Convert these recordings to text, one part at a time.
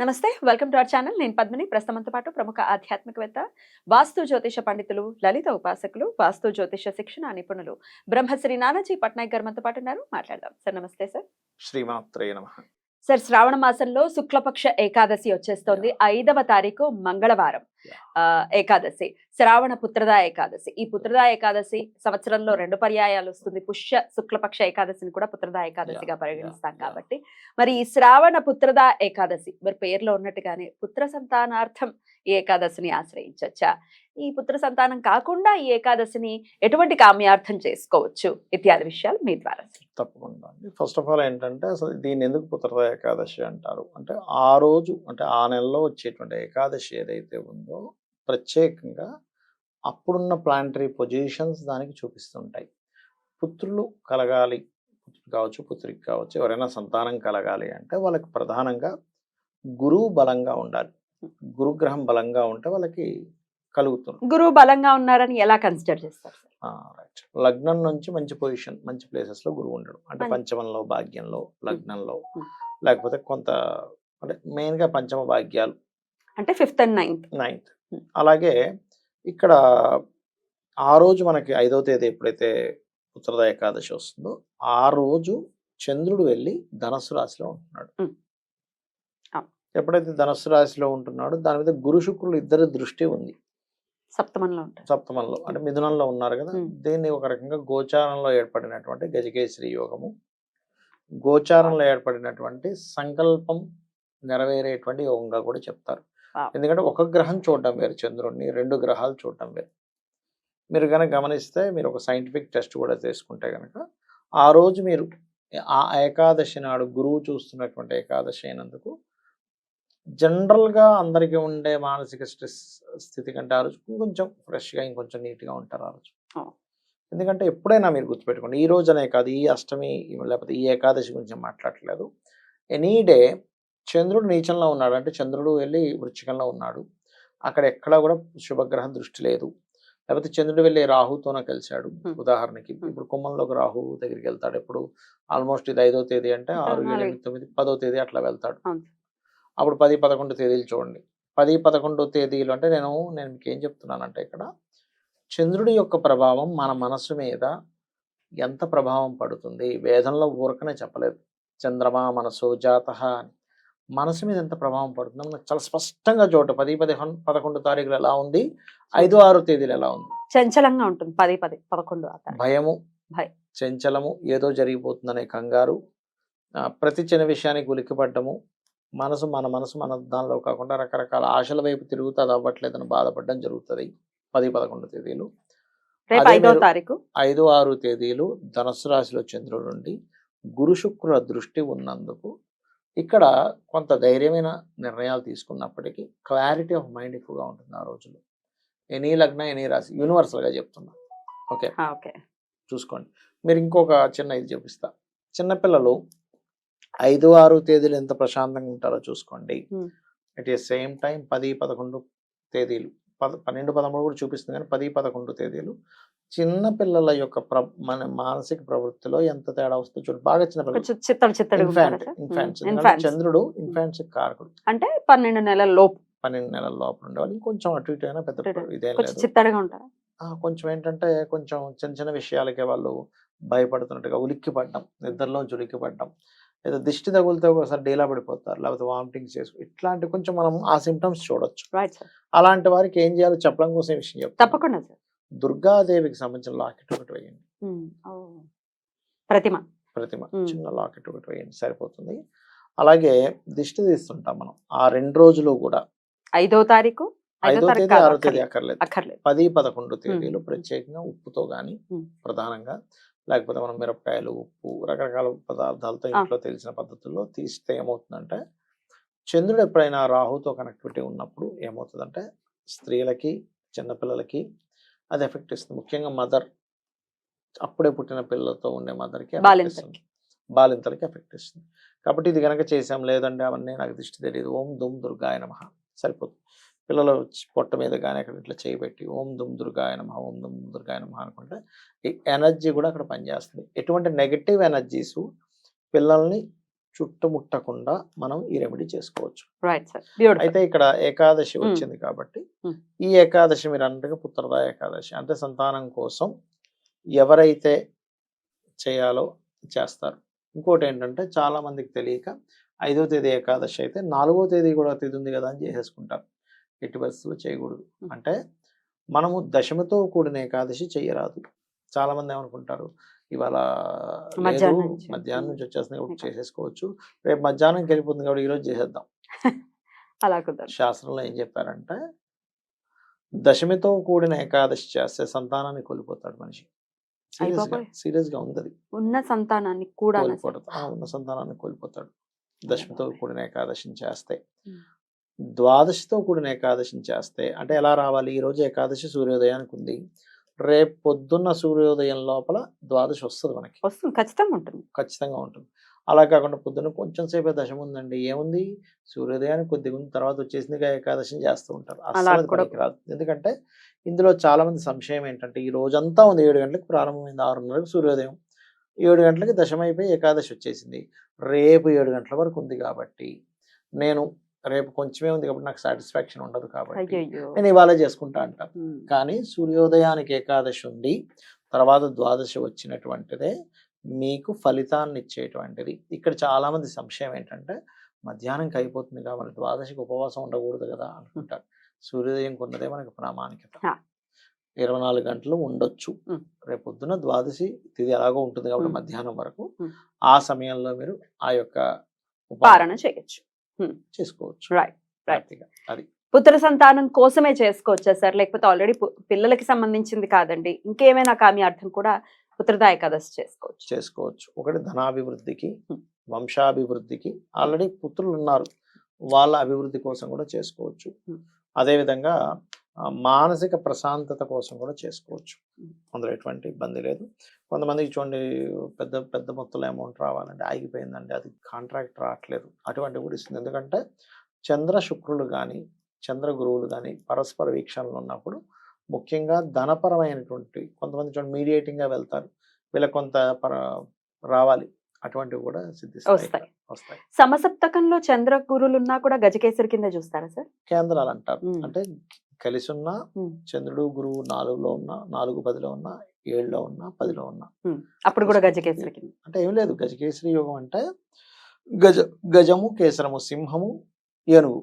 నమస్తే welcome to our channel. నేను పద్మిని. ప్రస్తుతంతో పాటు ప్రముఖ ఆధ్యాత్మికవేత్త వాస్తు జ్యోతిష పండితులు లలిత ఉపాసకులు వాస్తు జ్యోతిష శిక్షణ నిపుణులు బ్రహ్మశ్రీ నానాజీ పట్నాయక్ గారు మనతో పాటు ఉన్నారు. మాట్లాడదాం. సార్ నమస్తే సార్. శ్రీమాత్రే నమ. సార్ శ్రావణ మాసంలో శుక్లపక్ష ఏకాదశి వచ్చేస్తోంది. ఐదవ తారీఖు మంగళవారం. ఏకాదశి శ్రావణ పుత్రదా ఏకాదశి. ఈ పుత్రదా ఏకాదశి సంవత్సరంలో రెండు పర్యాయాలు వస్తుంది. పుష్య శుక్లపక్ష ఏకాదశిని కూడా పుత్రదా ఏకాదశిగా పరిగణిస్తాం. కాబట్టి. మరి ఈ శ్రావణ పుత్రదా ఏకాదశి మరి పేరులో ఉన్నట్టుగానే పుత్ర సంతానార్థం ఈ ఏకాదశిని ఆశ్రయించవచ్చా ఈ పుత్ర సంతానం కాకుండా ఈ ఏకాదశిని ఎటువంటి కామ్యార్థం చేసుకోవచ్చు? ఇత్యాది విషయాలు మీ ద్వారా. తప్పకుండా ఫస్ట్ ఆఫ్ ఆల్ ఏంటంటే అసలు దీన్ని ఎందుకు పుత్రద ఏకాదశి అంటారు? అంటే ఆ రోజు అంటే ఆ నెలలో వచ్చేటువంటి ఏకాదశి ఏదైతే ఉందో ప్రత్యేకంగా అప్పుడున్న ప్లాంటరీ పొజిషన్స్ దానికి చూపిస్తుంటాయి. పుత్రులు కలగాలి. పుత్రుడు కావచ్చు పుత్రికి కావచ్చు ఎవరైనా సంతానం కలగాలి అంటే వాళ్ళకి ప్రధానంగా గురువు బలంగా ఉండాలి. గురుగ్రహం బలంగా ఉంటే వాళ్ళకి కలుగుతుంది. గురువు బలంగా ఉన్నారని ఎలా కన్సిడర్ చేస్తారు రైట్. లగ్నం నుంచి మంచి పొజిషన్ మంచి ప్లేసెస్లో గురువు ఉండడం. అంటే పంచమంలో భాగ్యంలో లగ్నంలో. లేకపోతే కొంత అంటే మెయిన్గా పంచమ భాగ్యాలు అంటే ఫిఫ్త్ అండ్ నైన్త్ నైన్త్. అలాగే ఇక్కడ ఆ రోజు మనకి ఐదవ తేదీ ఎప్పుడైతే ఉత్తరద ఏకాదశి వస్తుందో ఆ రోజు చంద్రుడు వెళ్ళి ధనస్సు రాశిలో ఉంటున్నాడు. ఎప్పుడైతే ధనస్సు రాశిలో ఉంటున్నాడో దాని మీద గురు శుక్రులు ఇద్దరి దృష్టి ఉంది సప్తమంలో సప్తమంలో అంటే మిథునంలో ఉన్నారు కదా. దీన్ని ఒక రకంగా గోచారంలో ఏర్పడినటువంటి గజకేశ్వరి యోగము గోచారంలో ఏర్పడినటువంటి సంకల్పం నెరవేరేటువంటి యోగంగా కూడా చెప్తారు. ఎందుకంటే ఒక గ్రహం చూడటం వేరు చంద్రుడిని రెండు గ్రహాలు చూడటం వేరు. మీరు కనుక గమనిస్తే మీరు ఒక సైంటిఫిక్ టెస్ట్ కూడా చేసుకుంటే కనుక ఆ రోజు మీరు ఆ ఏకాదశి నాడు గురువు చూస్తున్నటువంటి ఏకాదశి అయినందుకు జనరల్గా అందరికీ ఉండే మానసిక స్ట్రెస్ స్థితి కంటే ఆ రోజు కొంచెం ఫ్రెష్గా ఇంకొంచెం నీట్గా ఉంటారు ఆ రోజు. ఎందుకంటే ఎప్పుడైనా మీరు గుర్తుపెట్టుకోండి ఈ రోజునే కాదు ఈ అష్టమి లేకపోతే ఈ ఏకాదశి గురించి మాట్లాడట్లేదు. ఎనీ డే చంద్రుడు నీచంలో ఉన్నాడు. అంటే చంద్రుడు వెళ్ళి వృచ్చికంలో ఉన్నాడు. అక్కడ ఎక్కడా కూడా శుభగ్రహం దృష్టి లేదు. లేకపోతే చంద్రుడు వెళ్ళి రాహుతోనే కలిశాడు. ఉదాహరణకి. ఇప్పుడు కుంభంలోకి రాహు దగ్గరికి వెళ్తాడు. ఇప్పుడు ఆల్మోస్ట్ ఇది ఐదో తేదీ అంటే ఆరు ఏడు తొమ్మిది పదో తేదీ అట్లా వెళ్తాడు. అప్పుడు పది పదకొండు తేదీలు చూడండి. పది పదకొండు తేదీలు అంటే నేను నేను మీకు ఏం చెప్తున్నానంటే ఇక్కడ చంద్రుడి యొక్క ప్రభావం మన మనసు మీద ఎంత ప్రభావం పడుతుంది? వేదంలో ఊరకనే చెప్పలేదు. చంద్రమా మనసు జాత అని. మనసు మీద ఎంత ప్రభావం పడుతుందో మనకు చాలా స్పష్టంగా చోట. పది పదిహొన్ పదకొండు తారీఖులు ఎలా ఉంది? ఐదు ఆరు తేదీలు ఎలా ఉంది? చంచలంగా ఉంటుంది. పది పది పదకొండు. భయము భయం. చంచలము ఏదో జరిగిపోతుందనే కంగారు. ప్రతి చిన్న విషయానికి ఉలిక్కిపడ్డము. మనసు మన మనసు మన దానిలో కాకుండా రకరకాల ఆశల వైపు తిరుగుతూ అది అవ్వట్లేదని బాధపడడం జరుగుతుంది. పది పదకొండు తేదీలు. తారీఖు. ఐదు ఆరు తేదీలు ధనస్సు రాశిలో చంద్రుడు నుండి గురు శుక్రుల దృష్టి ఉన్నందుకు ఇక్కడ కొంత ధైర్యమైన నిర్ణయాలు తీసుకున్నప్పటికీ క్లారిటీ ఆఫ్ మైండ్ ఎక్కువగా ఉంటుంది ఆ రోజుల్లో. ఎనీ లగ్న ఎనీ రాశి యూనివర్సల్గా చెప్తున్నా. ఓకే? ఓకే. చూసుకోండి. మీరు ఇంకొక చిన్న ఇది చూపిస్తా. చిన్నపిల్లలు ఐదు ఆరు తేదీలు ఎంత ప్రశాంతంగా ఉంటారో చూసుకోండి. అట్ ఏ సేమ్ టైం పది పదకొండు తేదీలు. పద పన్నెండు పదమూడు కూడా చూపిస్తుంది కానీ పది పదకొండు తేదీలు. చిన్న పిల్లల యొక్క ప్ర మన మానసిక ప్రవృత్తిలో ఎంత తేడా వస్తుందో చూడు. బాగా చిన్న పిల్లలు. చంద్రుడు ఇన్ఫాంట్స్ కారకుడు. అంటే పన్నెండు నెలల లోపు. పన్నెండు నెలల లోపల ఉండేవాళ్ళు. ఇంకొంచెం అటు ఇటు అయినా పెద్ద. ఇదేం చిత్తడిగా ఉంటారు? ఆ, కొంచెం ఏంటంటే కొంచెం చిన్న చిన్న విషయాలకే వాళ్ళు భయపడుతున్నట్టుగా ఉలిక్కి పడ్డం నిద్రలోంచి ఉలిక్కి పడ్డం లేదా దిష్టి తగులితే ఒకసారి డీలా పడిపోతారు లేకపోతే వామిటింగ్ చేసు ఇట్లాంటి కొంచెం మనం ఆ సిమ్టమ్స్ చూడొచ్చు. అలాంటి వారికి ఏం చేయాలో చెప్పడం కోసం విషయం చెప్తాను తప్పకుండా సార్ దుర్గాదేవికి సంబంధించిన లాకెట్ ఒకటి వేయండి. ప్రతిమ. ప్రతిమ. చిన్న లాకెట్ ఒకటి వేయండి సరిపోతుంది. అలాగే దిష్టి తీస్తుంటాం మనం. ఆ రెండు రోజులు కూడా. ఐదో తారీఖు? ఐదో తేదీ ఆరో తేదీ అక్కర్లేదు. పది పదకొండు తేదీలు ప్రత్యేకంగా ఉప్పుతో మ్మ్. ప్రధానంగా లేకపోతే మనం మిరపకాయలు ఉప్పు రకరకాల పదార్థాలతో. ఇంట్లో తెలిసిన పద్ధతుల్లో తీస్తే ఏమవుతుందంటే చంద్రుడు ఎప్పుడైనా రాహుతో కనెక్టివిటీ ఉన్నప్పుడు ఏమవుతుందంటే స్త్రీలకి చిన్నపిల్లలకి అది ఎఫెక్ట్ ఇస్తుంది. ముఖ్యంగా మదర్ అప్పుడే పుట్టిన పిల్లలతో ఉండే మదర్కి బాలింతకి. బాలింతలకి. ఎఫెక్ట్ ఇస్తుంది. కాబట్టి ఇది కనుక చేసాం లేదంటే అవన్నీ నాకు దిష్టి తెలియదు ఓం దుమ్ దుర్గాయ నమ. సరిపోతుంది. పిల్లలు పొట్ట మీద కానీ అక్కడ ఇట్లా చేయబెట్టి ఓం దుమ్ దుర్గాయ నమ ఓం దుమ్ దుర్గాయ నమ అనుకుంటే ఈ ఎనర్జీ కూడా అక్కడ పనిచేస్తుంది. ఎటువంటి నెగటివ్ ఎనర్జీస్ పిల్లల్ని చుట్టుముట్టకుండా మనం ఈ రెమెడీ చేసుకోవచ్చు. అయితే ఇక్కడ ఏకాదశి Hmm. వచ్చింది కాబట్టి Hmm. ఈ ఏకాదశి మీరు అన్నట్టుగా పుత్రద ఏకాదశి అంటే సంతానం కోసం ఎవరైతే చేయాలో చేస్తారు. ఇంకోటి ఏంటంటే చాలా మందికి తెలియక ఐదో తేదీ ఏకాదశి అయితే నాలుగో తేదీ కూడా తిథి ఉంది కదా అని చేసేసుకుంటారు. ఎట్టి పరిస్థితుల్లో చేయకూడదు. అంటే మనము దశమితో కూడిన ఏకాదశి చేయరాదు చాలా మంది ఏమనుకుంటారు ఇవాళ లేదు మధ్యాహ్నం నుంచి. మధ్యాహ్నం వచ్చేస్తుంది కాబట్టి. చేసేసుకోవచ్చు రేపు మధ్యాహ్నంకి వెళ్ళిపోతుంది కాబట్టి ఈరోజు చేసేద్దాం అలా శాస్త్రంలో ఏం చెప్పారంటే దశమితో కూడిన ఏకాదశి చేస్తే సంతానాన్ని కోల్పోతాడు మనిషి సీరియస్గా ఉంది ఉన్న సంతానాన్ని కూడా? కోల్పోతాడు ఉన్న సంతానాన్ని కోల్పోతాడు దశమితో. కూడిన ఏకాదశిని చేస్తే. ద్వాదశితో కూడిన ఏకాదశిని చేస్తే అంటే ఎలా రావాలి? ఈ రోజు ఏకాదశి సూర్యోదయానికి ఉంది. రేపు పొద్దున్న సూర్యోదయం లోపల ద్వాదశి వస్తుంది మనకి. వస్తుంది. ఖచ్చితంగా ఉంటుంది. ఖచ్చితంగా ఉంటుంది. అలా కాకుండా పొద్దున్న కొంచెం సేపే దశం ఉందండి. ఏముంది? సూర్యోదయానికి కొద్దిగా ఉంది తర్వాత వచ్చేసింది ఇక ఏకాదశిని చేస్తూ ఉంటారు. అసలు రాదు. ఎందుకంటే ఇందులో చాలా మంది సంశయం ఏంటంటే ఈ రోజంతా ఉంది. ఏడు గంటలకు ప్రారంభమైంది. ఆరున్నరకు సూర్యోదయం. ఏడు గంటలకి దశం అయిపోయి ఏకాదశి వచ్చేసింది. రేపు ఏడు గంటల వరకు ఉంది కాబట్టి నేను రేపు కొంచెమే ఉంది కాబట్టి నాకు సాటిస్ఫాక్షన్ ఉండదు కాబట్టి నేను ఇవాళ చేసుకుంటా అంటాను కానీ సూర్యోదయానికి ఏకాదశి ఉండి తర్వాత ద్వాదశి వచ్చినటువంటిదే మీకు ఫలితాన్ని ఇచ్చేటువంటిది ఇక్కడ చాలా మంది సంశయం ఏంటంటే మధ్యాహ్నంకి అయిపోతుంది కాబట్టి ద్వాదశికి ఉపవాసం ఉండకూడదు కదా అనుకుంటారు సూర్యోదయం కొన్నదే మనకి ప్రామాణికత. ఇరవై నాలుగు గంటలు ఉండొచ్చు. రేపు పొద్దున ద్వాదశి తిది ఎలాగో ఉంటుంది కాబట్టి. మధ్యాహ్నం వరకు. ఆ సమయంలో మీరు ఆ యొక్క పాలన చేయొచ్చు చేసుకోవచ్చు. Right right. అది. పుత్ర సంతానం కోసమే చేసుకోవచ్చా సార్? లేకపోతే ఆల్రెడీ పిల్లలకి సంబంధించింది కాదండి. ఇంకేమైనా కామి అర్థం కూడా పుత్రదా ఏకాదశి చేసుకోవచ్చు. చేసుకోవచ్చు. ఒకటి ధనాభివృద్ధికి. వంశాభివృద్ధికి ఆల్రెడీ పుత్రులు ఉన్నారు వాళ్ళ అభివృద్ధి కోసం కూడా చేసుకోవచ్చు. అదేవిధంగా మానసిక ప్రశాంతత కోసం కూడా చేసుకోవచ్చు. అందులో ఎటువంటి ఇబ్బంది లేదు. కొంతమందికి చూడండి పెద్ద పెద్ద మొత్తంలో అమౌంట్ రావాలంటే ఆగిపోయిందండి. అది కాంట్రాక్ట్ రావట్లేదు. అటువంటివి కూడా ఇస్తుంది. ఎందుకంటే చంద్ర శుక్రులు కానీ చంద్ర గురువులు కానీ పరస్పర వీక్షణలు ఉన్నప్పుడు ముఖ్యంగా ధనపరమైనటువంటి కొంతమంది చూడండి మీడియేటింగ్గా వెళ్తారు. వీళ్ళకి కొంత పర రావాలి. అటువంటివి కూడా సిద్ధిస్తాయి. వస్తాయి. సమసప్తకంలో చంద్ర గురులు ఉన్నా కూడా గజకేసరి కింద చూస్తారా సార్? కేంద్రాలు అంటారు. అంటే కలిసి ఉన్న. చంద్రుడు గురువు నాలుగులో ఉన్న నాలుగు పదిలో ఉన్న ఏడులో ఉన్న పదిలో ఉన్న. అప్పుడు కూడా గజకేసరి అంటే ఏం లేదు. గజకేసరి యోగం అంటే గజ గజము కేసరము సింహము ఏనుగు.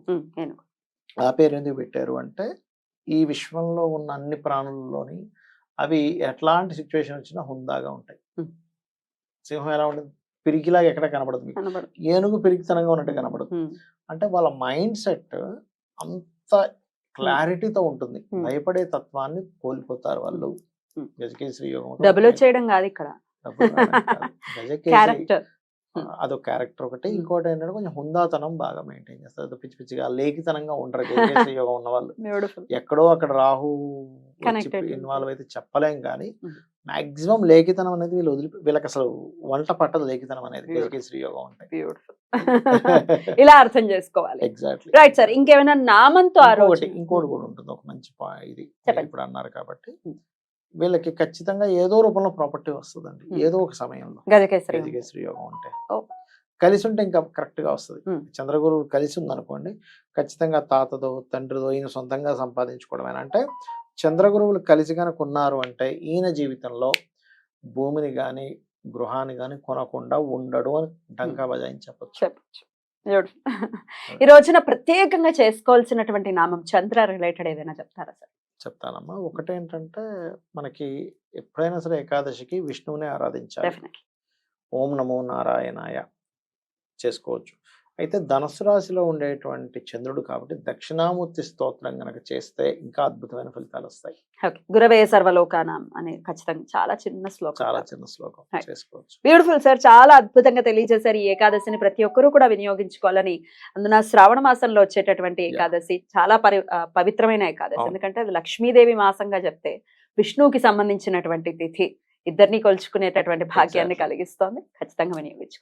ఆ పేరు ఎందుకు పెట్టారు అంటే ఈ విశ్వంలో ఉన్న అన్ని ప్రాణుల్లోని అవి ఎట్లాంటి సిచ్యువేషన్ వచ్చినా హుందాగా ఉంటాయి. సింహం ఎలా ఉంటుంది? పిరికిలాగా ఎక్కడ కనబడదు ఏనుగు పిరికితనంగా ఉన్నట్టు కనబడదు. అంటే వాళ్ళ మైండ్ సెట్ అంత క్లారిటీతో ఉంటుంది. భయపడే తత్వాన్ని కోల్పోతారు వాళ్ళు. గజకేసరి యోగం డబుల్ చేయడం కాదు ఇక్కడ. డబ్బులు క్యారెక్టర్. అదొక క్యారెక్టర్ ఒకటి. ఇంకోటి ఏంటంటే కొంచెం హుందాతనం బాగా మెయింటైన్ చేస్తారు. అది పిచ్చి పిచ్చిగా లేఖితనంగా ఉండరు. గజకేసరి యోగం ఉన్న వాళ్ళు. ఎక్కడో అక్కడ రాహు. ఇన్వాల్వ్ అయితే చెప్పలేం కానీ. మాక్సిమం లేఖితనం అనేది వీళ్ళు వదిలి వీళ్ళకి అసలు వంట పట్టదు లేఖితనం అనేది. గజకేసరి యోగం ఉంటాయి ఇలా అర్థం చేసుకోవాలి ఎగ్జాక్ట్లీ రైట్ సార్ ఇంకేమైనా నామంతో ఇంకొకటి ఇంకోటి కూడా ఉంటుంది ఒక మంచి ఇది. ఇప్పుడు అన్నారు కాబట్టి. వీళ్ళకి ఖచ్చితంగా ఏదో రూపంలో ప్రాపర్టీ వస్తుందండి. ఏదో ఒక సమయంలో గజకేసరి గజకేసరి యోగం ఉంటే. కలిసి ఉంటే ఇంకా కరెక్ట్గా వస్తుంది. చంద్రగురు కలిసి ఉందనుకోండి ఖచ్చితంగా తాతదో తండ్రిదో ఈయన సొంతంగా సంపాదించుకోవడమేనా అంటే చంద్రగురువులు కలిసి కనుక ఉన్నారు అంటే ఈయన జీవితంలో భూమిని గాని గృహాన్ని గాని కొనకుండా ఉండడు అని డంకా బజాయించి చెప్పొచ్చు. చెప్పచ్చు. ఈ రోజున ప్రత్యేకంగా చేసుకోవాల్సినటువంటి నామం చంద్ర రిలేటెడ్ ఏదైనా చెప్తారా సార్? చెప్తానమ్మా. ఒకటేంటంటే మనకి ఎప్పుడైనా సరే ఏకాదశికి విష్ణువునే ఆరాధించాలి. ఓం నమో నారాయణాయ చేసుకోవచ్చు. అయితే ధనుసు రాశిలో ఉండేటువంటి చంద్రుడు కాబట్టి దక్షిణామూర్తి స్తోత్రం గనక చేస్తే ఇంకా అద్భుతమైన ఫలితాలు వస్తాయి. గురవే సర్వలోకానం అనే ఖచ్చితంగా చాలా చిన్న శ్లోకం. చాలా చిన్న శ్లోకం. చేసుకోవచ్చు. బ్యూటిఫుల్ సార్ చాలా అద్భుతంగా తెలియజేశారు ఈ ఏకాదశిని. ప్రతి ఒక్కరూ కూడా వినియోగించుకోవాలని అందున శ్రావణ మాసంలో వచ్చేటటువంటి. ఏకాదశి చాలా పవిత్రమైన ఏకాదశి. ఎందుకంటే అది లక్ష్మీదేవి మాసంగా చెప్తే విష్ణువుకి సంబంధించినటువంటి తిథి ఇద్దరిని కొలుచుకునేటటువంటి భాగ్యాన్ని. కలిగిస్తోంది. ఖచ్చితంగా వినియోగించుకోండి.